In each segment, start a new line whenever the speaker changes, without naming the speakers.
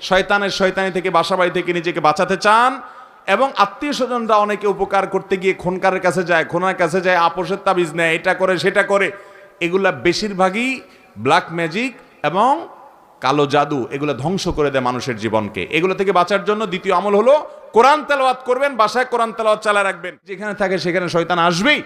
শয়তানের শয়তানি থেকে, বাসাবাড়ি থেকে নিজেকে বাঁচাতে চান এবং আত্মীয় স্বজনরা অনেকে উপকার করতে গিয়ে খনকারের কাছে যায়, খোনার কাছে যায়, আপোষের তাবিজ নেয়, এটা করে, সেটা করে। এগুলা বেশিরভাগই ব্ল্যাক ম্যাজিক এবং কালো জাদু, এগুলো ধ্বংস করে দেয় মানুষের জীবনকে। এগুলো থেকে বাঁচার জন্য দ্বিতীয় আমল হলো কোরআন তেলাওয়াত করবেন, বাসায় কোরআন তেলাওয়াত চালা রাখবেন। যেখানে থাকে সেখানে শয়তান আসবেই।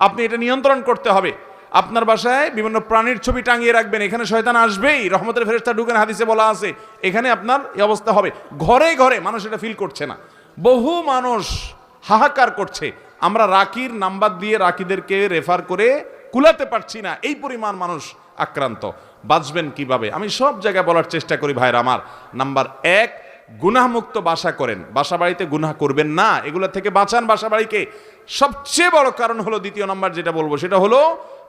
আপনি এটা নিয়ন্ত্রণ করতে হবে। আপনার বাসায় বিভিন্ন প্রাণীর ছবি টাঙিয়ে রাখবেন, এখানে শয়তান আসবেই। রহমতের ফেরেস্তা ঢুকেন, হাদিসে বলা আছে, এখানে আপনার এই অবস্থা হবে। ঘরে ঘরে মানুষ এটা ফিল করছে না। বহু মানুষ হাহাকার করছে। আমরা রাকির নাম্বার দিয়ে রাকিদেরকে রেফার করে কুলাতে পারছি না। এই পরিমাণ মানুষ আক্রান্ত। বাঁচবেন কীভাবে? আমি সব জায়গায় বলার চেষ্টা করি ভাইরা আমার। নাম্বার এক গুনাহমুক্ত বাসা করেন। বাসা বাড়িতে গুনাহ করবেন না। এগুলো থেকে বাঁচান বাসা বাড়িকে সবচেয়ে বড় কারণ হলো দ্বিতীয় নম্বর যেটা বলব, সেটা হলো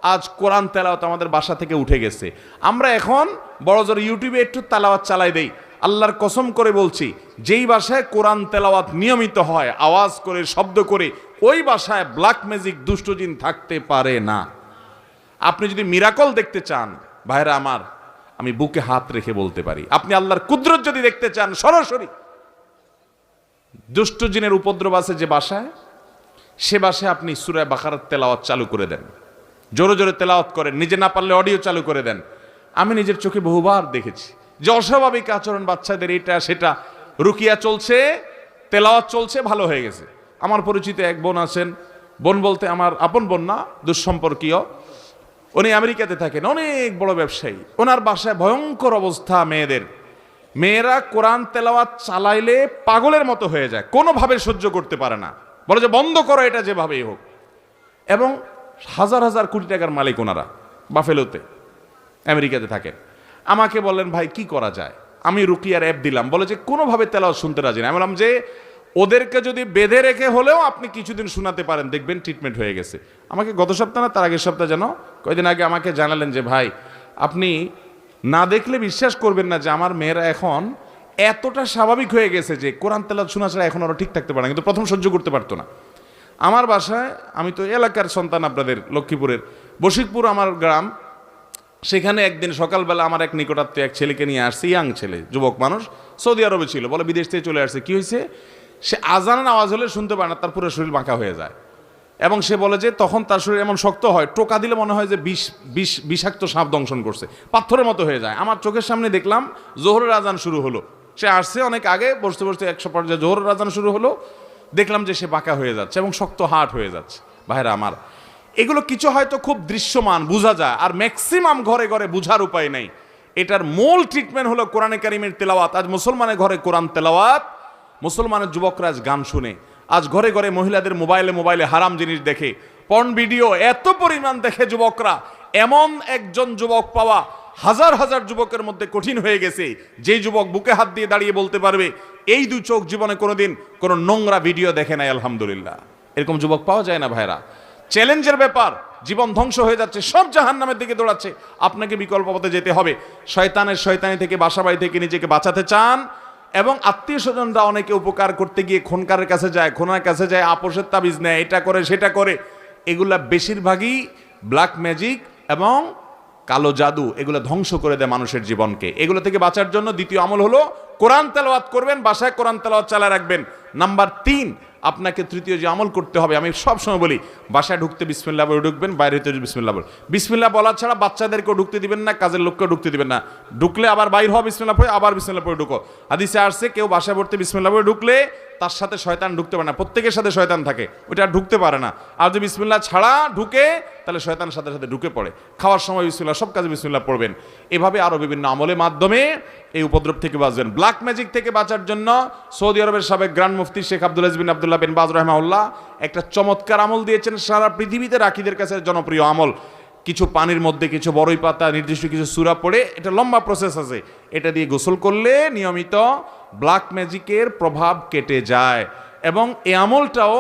আজ কোরআন তেলাওয়াত আমাদের বাসা থেকে উঠে গেছে। আমরা এখন বড় জোর ইউটিউবে একটু তেলাওয়াত চালাই দেই। আল্লাহর কসম করে বলছি, যেই বাসায় কোরআন তেলাওয়াত নিয়মিত হয়, আওয়াজ করে, শব্দ করে, ওই বাসায় ব্ল্যাক ম্যাজিক দুষ্টজিন থাকতে পারে না। আপনি যদি মিরাকল দেখতে চান, ভাইরা আমার আমি বুকে হাত রেখে বলতে পারি। আপনি আল্লাহর কুদরত যদি দেখতে চান, সরাসরি। দুষ্ট জিনের উপদ্রব আছে যে বাসায়, সে বাসায় আপনি সুরায় বাকারাত তেলাওয়াত চালু করে দেন। জোরে জোরে তেলাওয়াত করেন, নিজে না পারলে অডিও চালু করে দেন। আমি নিজের চোখে বহুবার দেখেছি যে অস্বাভাবিক আচরণ বাচ্চাদের এটা সেটা। রুকিয়া চলছে, তেলাওয়াত চলছে, ভালো হয়ে গেছে। আমার পরিচিত এক বোন আছেন। বোন বলতে আমার আপন বোন না, দুঃসম্পর্কীয়। উনি আমেরিকাতে থাকেন, অনেক বড় ব্যবসায়ী। ওনার বাসায় ভয়ঙ্কর অবস্থা মেয়েদের। মেয়েরা কোরআন তেলাওয়াত চালাইলে পাগলের মতো হয়ে যায়, কোনোভাবে সহ্য করতে পারে না। বলে যে, বন্ধ করো, এটা যেভাবেই হোক। এবং হাজার হাজার কোটি টাকার মালিক ওনারা, বাফেলোতে, আমেরিকাতে থাকেন। আমাকে বললেন, ভাই, কি করা যায়? আমি রুকিয়ার অ্যাপ দিলাম, বলে যে, কোনোভাবে তেলাওয়াত শুনতে রাজি না। আমি বললাম, যে ওদেরকে যদি বেঁধে রেখে হলেও আপনি কিছুদিন শোনাতে পারেন, দেখবেন ট্রিটমেন্ট হয়ে গেছে। আমাকে গত সপ্তাহ না, তার আগের সপ্তাহ যেন কয়েকদিন আগে আমাকে জানালেন যে, ভাই, আপনি না দেখলে বিশ্বাস করবেন না যে, আমার মেয়েরা এখন এতটা স্বাভাবিক হয়ে গেছে যে, কোরআন তেলাত শোনা ছাড়া এখন আরও ঠিক থাকতে পারে না। কিন্তু প্রথম সহ্য করতে পারতো না। আমার বাসায়, আমি তো এলাকার সন্তান আপনাদের, লক্ষ্মীপুরের। বশিকপুর আমার গ্রাম, সেখানে একদিন সকালবেলা আমার এক নিকটাত্মীয় এক ছেলেকে নিয়ে আসছে, ইয়াং ছেলে, যুবক মানুষ, সৌদি আরবে ছিল, বলে বিদেশ থেকে চলে আসছে। কী হয়েছে? সে আজান আওয়াজ হলে শুনতে পারে না, তার পুরো শরীর বাঁকা হয়ে যায়। এবং সে বলে যে, তখন তার শরীর এমন শক্ত হয়, টোকা দিলে মনে হয় যে বিষ বিষ, বিষাক্ত সাপ দংশন করছে। পাথরের মতো হয়ে যায়। আমার চোখের সামনে দেখলাম, জোহরের আজান শুরু হলো। সে আসছে অনেক আগে, বসতে বসতে একশো পর্যায়ে জোহরের আজান শুরু হলো। দেখলাম যে সে বাঁকা হয়ে যাচ্ছে এবং শক্ত হাট হয়ে যাচ্ছে। ভাইরা আমার, এগুলো কিছু হয়তো খুব দৃশ্যমান, বোঝা যায়। আর ম্যাক্সিমাম ঘরে ঘরে বুঝার উপায় নেই। এটার মূল ট্রিটমেন্ট হলো কোরআনে কারিমের তেলাওয়াত। আজ মুসলমানের ঘরে কোরআন তেলাওয়াত মুসলমানের যুবকরা আজ গান শুনে, আজ ঘরে ঘরে মহিলাদের মোবাইলে মোবাইলে হারাম জিনিস দেখে পর্ন ভিডিও এত পরিমাণ দেখে যুবকরা, এমন একজন যুবক পাওয়া হাজার হাজার যুবকের মধ্যে কঠিন হয়ে গেছে যে যুবক বুকে হাত দিয়ে দাঁড়িয়ে বলতে পারবে, এই দু চোখ জীবনে কোনোদিন কোনো নোংরা ভিডিও দেখে নাই, আলহামদুলিল্লাহ। এরকম যুবক পাওয়া যায় না ভাইরা চ্যালেঞ্জের ব্যাপার, জীবন ধ্বংস হয়ে যাচ্ছে, সব জাহান নামের দিকে দৌড়াচ্ছে। আপনাকে বিকল্প পথে যেতে হবে। শয়তানের শয়তানি থেকে বাসাবাড়ি থেকে নিজেকে বাঁচাতে চান এবং আত্মীয় স্বজনরা অনেকে উপকার করতে গিয়ে খনকারের কাছে যায়, খোনার কাছে যায়, আপোষের তাবিজ নেয়, এটা করে, সেটা করে। এগুলা বেশিরভাগই ব্ল্যাক ম্যাজিক এবং কালো জাদু, এগুলো ধ্বংস করে দেয় মানুষের জীবনকে। এগুলো থেকে বাঁচার জন্য দ্বিতীয় আমল হলো, কোরআন তেলাওয়াত করবেন, বাসায় কোরআন তেলাওয়াত চালা রাখবেন। নাম্বার তিন আপনাকে তৃতীয় যে আমল করতে হবে, আমি সবসময় বলি, বাসায় ঢুকতে বিসমিল্লা বলে ঢুকবেন, বাইরে হতে বিসমিল্লা বলে। বিসমিল্লা বলা ছাড়া বাচ্চাদেরকেও ঢুকতে দিবেন না, কাজের লোককেও ঢুকতে দিবেন না। ঢুকলে আবার বাইর হওয়া বিসমিল্লা পড়ে, আবার বিসমিল্লা পড়ে ঢুকো। আদিসে আসছে, কেউ বাসায় পড়তে বিসমিল্লা পড়ে ঢুকলে তার সাথে শয়তান ঢুকতে পারে না, প্রত্যেকের সাথে শয়তান থাকে আর ঢুকতে পারে না। আর যদি বিসমিল্লা ছাড়া ঢুকে, তাহলে শয়তানের সাথে সাথে ঢুকে পড়ে। খাওয়ার সময় বিসমিল্লা সব কাজে বিসমিল্লা পড়বেন। এভাবে আরও বিভিন্ন আমলের মাধ্যমে এই উপদ্রব থেকে বাঁচবেন। ব্ল্যাক ম্যাজিক থেকে বাঁচার জন্য সৌদি আরবের সাবেক গ্রান্ড মুফতি Sheikh Abdul bin Abdullah bin Baz রহমাউল্লাহ একটা চমৎকার আমল দিয়েছেন সারা পৃথিবীতে রাখিদের কাছে জনপ্রিয় আমল। কিছু পানির মধ্যে কিছু বড়ই পাতা, নির্দিষ্ট কিছু সুরা পড়ে এটা লম্বা প্রসেস আছে। এটা দিয়ে গোসল করলে নিয়মিত ব্ল্যাক ম্যাজিকের প্রভাব কেটে যায়। এবং এই আমলটাও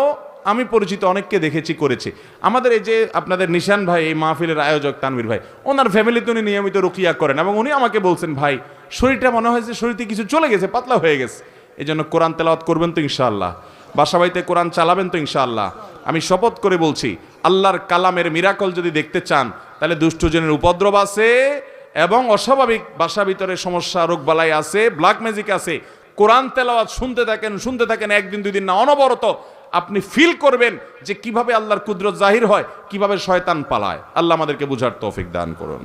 আমি পরিচিত অনেককে দেখেছি, করেছে। আমাদের এই যে আপনাদের নিশান ভাই, এই মাহফিলের আয়োজক তানভীর ভাই, ওনার ফ্যামিলিতে উনি নিয়মিত রুকিয়া করেন এবং উনি আমাকে বলছেন, ভাই, শরীরটা মনে হয় যে শরীরতে কিছু চলে গেছে, পাতলা হয়ে গেছে। এই জন্য কোরআন তেলাওয়াত করবেন তো ইনশাআল্লাহ। বাসাবাড়িতে কোরআন চালাবেন তো ইনশাআল্লাহ। আমি শপথ করে বলছি, আল্লাহর কালামের মিরাকল যদি দেখতে চান, তাহলে দুষ্টজনের উপদ্রব আছে এবং অস্বাভাবিক বাসা ভিতরে সমস্যা রোগবালাই আছে ব্ল্যাক ম্যাজিক আছে। কোরআন তেলাওয়াত শুনতে থাকেন শুনতে থাকেন, একদিন, দুই দিন না, অনবরত আপনি ফিল করবেন যে কীভাবে আল্লাহর কুদরত জাহির হয়, কীভাবে শয়তান পালায়। আল্লাহ আমাদেরকে বুঝার তৌফিক দান করুন।